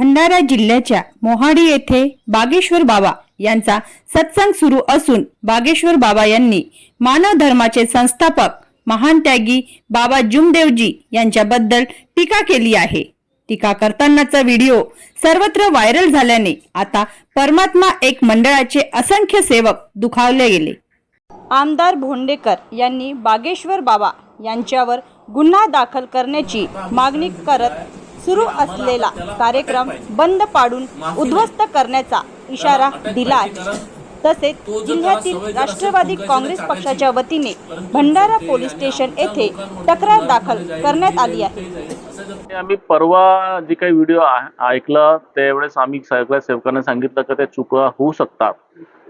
भंडारा जिल्ह्याच्या मोहाडी येथे बागेश्वर बाबा यांचा सत्संग सुरू असून बागेश्वर बाबा यांनी मानव धर्माचे संस्थापक महान त्यागी बाबा जुमदेवजी यांच्याबद्दल टीका केली आहे. टीका करतानाचा व्हिडिओ सर्वत्र व्हायरल झाल्याने आता परमात्मा एक मंडळाचे असंख्य सेवक दुखावले गेले. आमदार भोंडेकर यांनी बागेश्वर बाबा यांच्यावर गुन्हा दाखल करण्याची मागणी करत सुरू असलेला कार्यक्रम बंद पाडून उद्ध्वस्त करण्याचा इशारा दिला आहे. तसेच जिल्ह्यातील राष्ट्रवादी काँग्रेस पक्षाच्या वतीने भंडारा पोलीस स्टेशन येथे तक्रार दाखल करण्यात आली आहे. आम्ही परवा जे काही व्हिडिओ ऐकलं त्यावेळेस आम्ही सगळ्या सेवकांना सांगितलं की त्या चुका होऊ शकतात.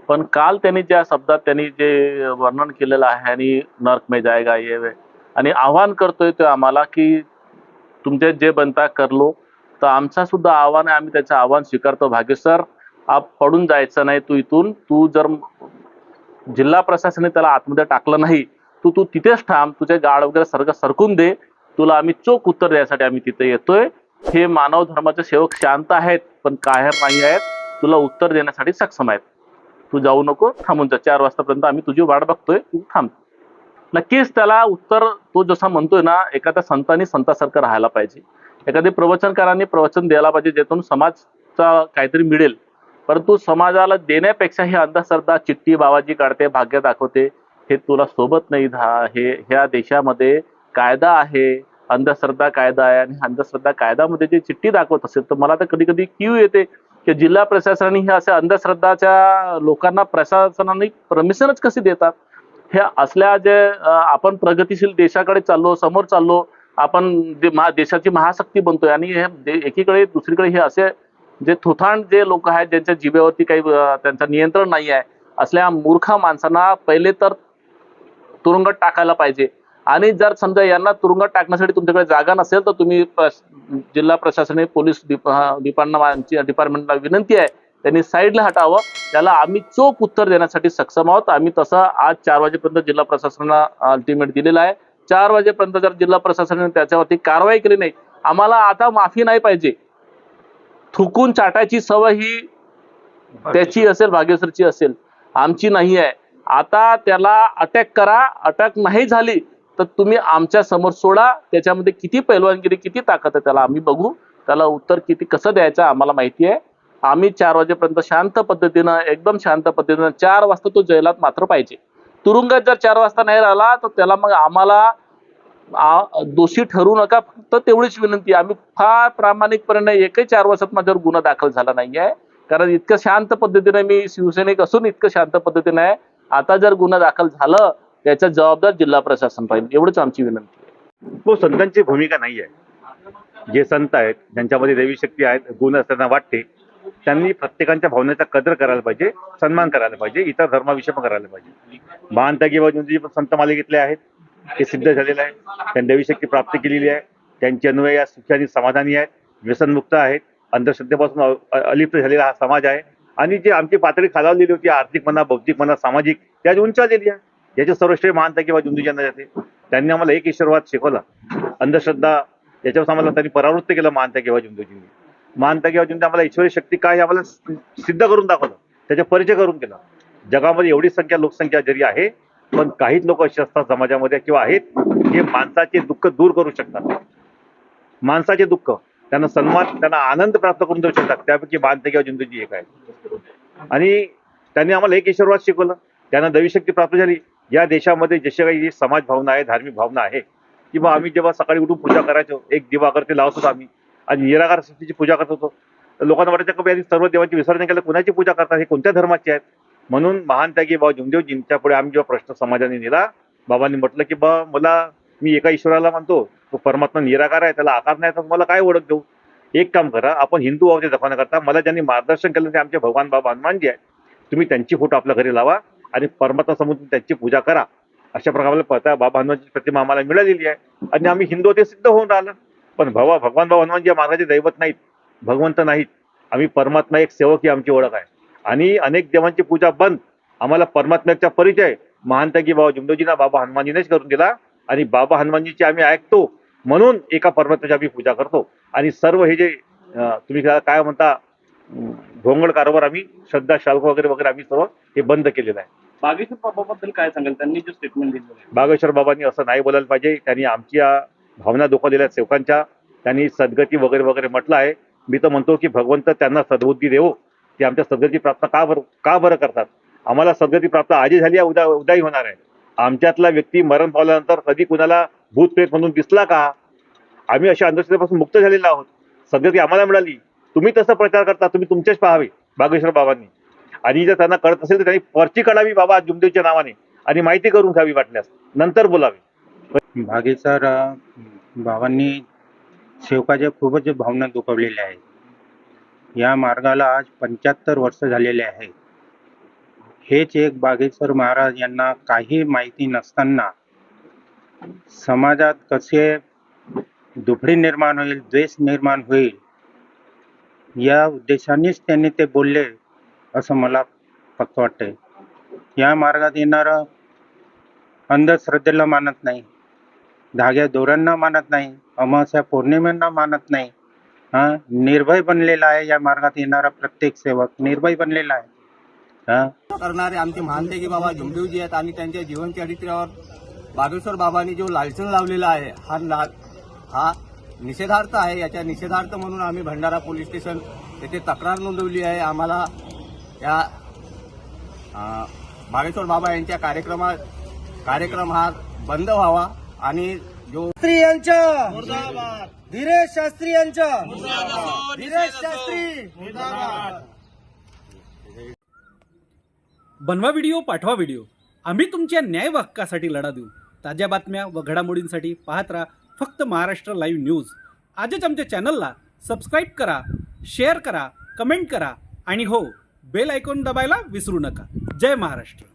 पण काल त्यांनी ज्या शब्दात त्यांनी जे वर्णन केलेलं आहे आणि नर्क मे जायगा ये वे आणि आव्हान करतोय तो आम्हाला की तुमचे जे बनता करलो तर आमचा सुद्धा आव्हान आहे आम्ही त्याचं आव्हान स्वीकारतो. भाग्यसर आप पडून जायचं नाही तू इथून. तू जर जिल्हा प्रशासनाने त्याला आतमध्ये टाकलं नाही तू तू तिथेच थांब. तुझे गाड वगैरे सरक सरकून दे. तुला आम्ही चोख उत्तर द्यायसाठी आम्ही तिथे येतोय. हे मानव धर्माचे सेवक शांत आहेत पण काहेर नाही आहेत. तुला उत्तर देण्यासाठी सक्षम आहेत. तू जाऊ नको थांबून जा. चार वाजतापर्यंत आम्ही तुझी वाट बघतोय. तू थांब. नक्कीच त्याला उत्तर तो जसा म्हणतोय ना एखाद्या संतांनी संतासारखं राहायला पाहिजे. एखाद्या प्रवचनकारांनी प्रवचन द्यायला पाहिजे ज्यातून समाजचा काहीतरी मिळेल. परंतु समाजाला देण्यापेक्षा ही अंधश्रद्धा चिठ्ठी बाबाजी काढते भाग्य दाखवते हे तुला सोबत नाही धा हे ह्या देशामध्ये कायदा आहे अंधश्रद्धा कायदा आहे आणि अंधश्रद्धा कायद्यामध्ये जे चिठ्ठी दाखवत असेल तर मला तर कधी कधी क्यू येते की जिल्हा प्रशासनाने हे अशा अंधश्रद्धाच्या लोकांना प्रशासनाने परमिशनच कसे देतात? हे असल्या जे आपण प्रगतीशील देशाकडे चाललो समोर चाललो आपण जे महा देशाची महाशक्ती बनतोय. आणि हे एकीकडे दुसरीकडे हे असे जे थुथाण जे लोक आहेत ज्यांच्या जिभेवरती काही त्यांचं नियंत्रण नाही आहे असल्या मूर्खा माणसांना पहिले तर तुरुंगात टाकायला पाहिजे. आणि जर समजा यांना तुरुंगात टाकण्यासाठी तुमच्याकडे जागा नसेल तर तुम्ही प्रश- जिल्हा प्रशासने पोलीस डिपार्टमेंट डिपार्टमेंटला विनंती आहे त्यांनी साईडला हटावं. त्याला आम्ही चोख उत्तर देण्यासाठी सक्षम आहोत. आम्ही तसं आज चार वाजेपर्यंत जिल्हा प्रशासनाला अल्टिमेट दिलेला आहे. चार वाजेपर्यंत जर जिल्हा प्रशासनाने त्याच्यावरती कारवाई केली नाही आम्हाला आता माफी नाही पाहिजे. थुकून चाटायची सवय ही त्याची असेल भाग्यश्रीची असेल. आमची नाही आहे. आता त्याला अटॅक करा. अटॅक नाही झाली तर तुम्ही आमच्यासमोर सोडा. त्याच्यामध्ये किती पैलवानगिरी किती ताकद आहे त्याला आम्ही बघू. त्याला उत्तर किती कसं द्यायचं आम्हाला माहिती आहे. आम्ही चार वाजेपर्यंत शांत पद्धतीनं एकदम शांत पद्धतीनं चार वाजता तो जैलात मात्र पाहिजे. तुरुंगात जर चार वाजता नाही राहिला तर त्याला मग आम्हाला दोषी ठरू नका. फक्त तेवढीच विनंती आम्ही फार प्रामाणिकपणे एकही चार वर्षात माझ्यावर गुन्हा दाखल झाला नाहीये. कारण इतकं शांत पद्धतीने मी शिवसैनिक असून इतकं शांत पद्धतीने आहे. आता जर गुन्हा दाखल झालं त्याचा जबाबदार जिल्हा प्रशासन राहील. एवढंच आमची विनंती आहे. हो, संतांची भूमिका नाही आहे जे संत आहेत ज्यांच्यामध्ये देवी शक्ती आहेत गुण असताना वाटते त्यांनी प्रत्येकाच्या भावनेचा कदर करायला पाहिजे सन्मान करायला पाहिजे इतर धर्माविषयी पण करायला पाहिजे. महानता किंवा पण संत मालिकेतले आहेत ते सिद्ध झालेले आहे त्यांनी देवीशक्ती प्राप्त केलेली आहे त्यांचे अन्वय या सुखी समाधानी आहेत व्यसनमुक्त आहेत अंधश्रद्धेपासून अलिप्त झालेला हा समाज आहे. आणि जे आमची पातळी खालावलेली होती आर्थिक म्हणा बौद्धिक म्हणा सामाजिक त्या उंचावलेली आहे. याचे सर्वश्रेय महानता किंवा जुंदूज्यांना जाते त्यांनी आम्हाला एक ईश्वरवाद शिकवला. अंधश्रद्धा याच्यापासून आम्हाला त्यांनी परावृत्त केलं मानता किंवा जुंदूजींनी मानता किंवा आम्हाला ईश्वरी शक्ती काय आम्हाला सिद्ध करून दाखवलं. त्याचा परिचय करून केला. जगामध्ये एवढी संख्या लोकसंख्या जरी आहे पण काहीच लोक असे असतात समाजामध्ये किंवा आहेत जे माणसाचे दुःख दूर करू शकतात. माणसाचे दुःख त्यांना सन्मान त्यांना आनंद प्राप्त करून देऊ शकतात. त्यापैकी मानता किंवा एक आहे. आणि त्यांनी आम्हाला एक ईश्वरवाद शिकवलं. त्यांना दैवीशक्ती प्राप्त झाली. या देशामध्ये जशी काही समाज भावना आहे धार्मिक भावना आहे किंवा आम्ही जेव्हा सकाळी उठून पूजा करायचो एक दिवा ते लावतो आम्ही. आणि निराकार शक्तीची पूजा करत होतो. लोकांना वाटायचं की सर्व देवांची विसर्जन केलं कुणाची पूजा करतात हे कोणत्या धर्माची आहेत? म्हणून महान त्यागी बाबा जुमदेवजींच्या पुढे आम्ही जेव्हा प्रश्न समाजाने नेला बाबांनी म्हटलं की बा मला मी एका ईश्वराला मानतो तो परमात्मा निराकार आहे त्याला आकार नाही तर मला काय ओळख देऊ? एक काम करा आपण हिंदू आहोत हे करता मला ज्यांनी मार्गदर्शन केलं ते आमचे भगवान बाबा हनुमानजी आहे तुम्ही त्यांची फोटो आपल्या घरी लावा आणि परमात्मा समोर त्यांची पूजा करा. अशा प्रकारे पता बाबा हनुमानची प्रतिमा आम्हाला मिळालेली आहे. आणि आम्ही हिंदू ते सिद्ध होऊन राहिलं. पण भवा भगवान बाबा हनुमानजी या मार्गाचे दैवत नाहीत. भगवंत नाहीत. आम्ही परमात्मा एक सेवक ही आमची ओळख आहे. आणि अनेक देवांची पूजा बंद. आम्हाला परमात्म्याचा परिचय. महानता की बाबा जुमदोजींना बाबा हनुमानजीनेच करून दिला. आणि बाबा हनुमानजीची आम्ही ऐकतो. म्हणून एका परमात्म्याची आम्ही पूजा करतो. आणि सर्व हे जे तुम्ही काय म्हणता अं, भोंगळ कारभार आम्ही श्रद्धा शाल्क वगैरे वगैरे आम्ही सर्व हे बंद केलेलं आहे. बागेश्वर बाबाबद्दल काय सांगाल? त्यांनी जे स्टेटमेंट आहे. बागेश्वर बाबांनी असं नाही बोलायला पाहिजे. त्यांनी आमच्या भावना दुखावलेल्या सेवकांच्या त्यांनी सद्गती वगैरे वगैरे म्हटलं आहे. मी तर म्हणतो की भगवंत त्यांना सद्बुद्धी देवो. की आमच्या सद्गती प्राप्त का बरं का बरं करतात? आम्हाला सद्गती प्राप्त आजी झाली आहे उद्या उद्याही होणार आहे. आमच्यातला व्यक्ती मरण पावल्यानंतर कधी कुणाला भूत प्रेत म्हणून दिसला का? आम्ही अशा अंधश्रद्धेपासून मुक्त झालेलो आहोत. सद्गती आम्हाला मिळाली. तुम्ही तसा प्रचार करता तुम्ही तुमचेच पाहावे बागेश्वर बाबांनी. आणि जर त्यांना कळत असेल तर त्यांनी पर्ची काढावी बाबा जुमदेवच्या नावाने. आणि माहिती करून घ्यावी वाटल्यास. नंतर बोलावे. भागेसर भावांनी बाबांनी सेवकाच्या खूपच भावना दुखवलेल्या आहेत. या मार्गाला आज पंच्याहत्तर वर्ष झालेले आहे. हेच एक बागेश्वर महाराज यांना काही माहिती नसताना समाजात कसे दुफडी निर्माण होईल द्वेष निर्माण होईल या उद्देशानेच त्यांनी ते बोलले असं मला फक्त वाटते या मार्गात येणारं अंधश्रद्धेला मानत नाही. धाग्या दोऱ्यांना मानत नाही अमावस्या पौर्णिमेंना मानत नाही. हा निर्भय बनलेला आहे या मार्गात येणारा प्रत्येक सेवक निर्भय बनलेला आहे. हा. करणारे आमचे महानतेगी बाबा झुमदेवजी आहेत आणि त्यांच्या जीवनचरित्रावर बागेश्वर बाबांनी जो लालचन लावलेला आहे हा ला हा निषेधार्थ आहे. याच्या निषेधार्थ म्हणून आम्ही भंडारा पोलीस स्टेशन येथे तक्रार नोंदवली आहे. आम्हाला या बागेश्वर बाबा यांच्या कार्यक्रमा कार्यक्रम हा बंद व्हावा. आणि जो शास्त्री यांच्या. धीरेश शास्त्री यांच्या. धीरेश शास्त्री. बनवा व्हिडिओ पाठवा व्हिडिओ. आम्ही तुमच्या न्याय हक्कासाठी लढा देऊ. ताज्या बातम्या व घडामोडींसाठी पाहत राहा फक्त महाराष्ट्र लाईव्ह न्यूज. आजच आमच्या चॅनलला सबस्क्राईब करा शेअर करा कमेंट करा आणि हो बेल आयकॉन दबायला विसरू नका. जय महाराष्ट्र.